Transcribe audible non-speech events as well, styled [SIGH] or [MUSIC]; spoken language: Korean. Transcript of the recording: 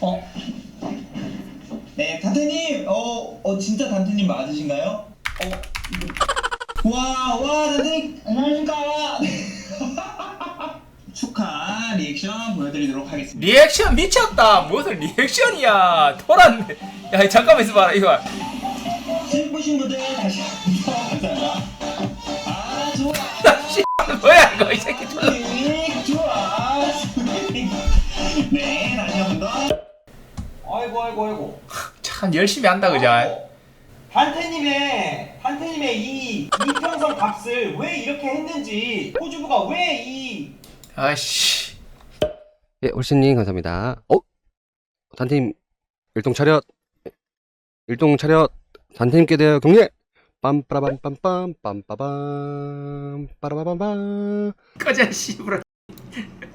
어, 어. 네, 단테님, 어, 어, 진짜 단테님 맞으신가요? 어, 와, 와, 단테님, 안녕하십니까? 네. [LAUGHS] 축하 리액션 보여드리도록 하겠습니다. 리액션 미쳤다. 무슨 리액션이야. 돌았네. 야 잠깐만 있어봐라 이거. 슬프신 분들 다시 한번. 아, 좋아. 씨 뭐야 이거 이 새끼. 네, 좋아. [LAUGHS] 네, 다시 한 번 더. 아이고 아이고 아이고 참 열심히 한다 그자. 아이고. 한태님의 한태님의 이 이평선 값을 왜 이렇게 했는지 호주부가 왜 이 아씨. 예, 올신님 감사합니다. 어? 단팀 일동 차렷. 일동 차렷. 단팀께 대하여 경례. 빰빠라밤빰빰 빰빠밤 빠라바밤밤 꺼져 씨부러.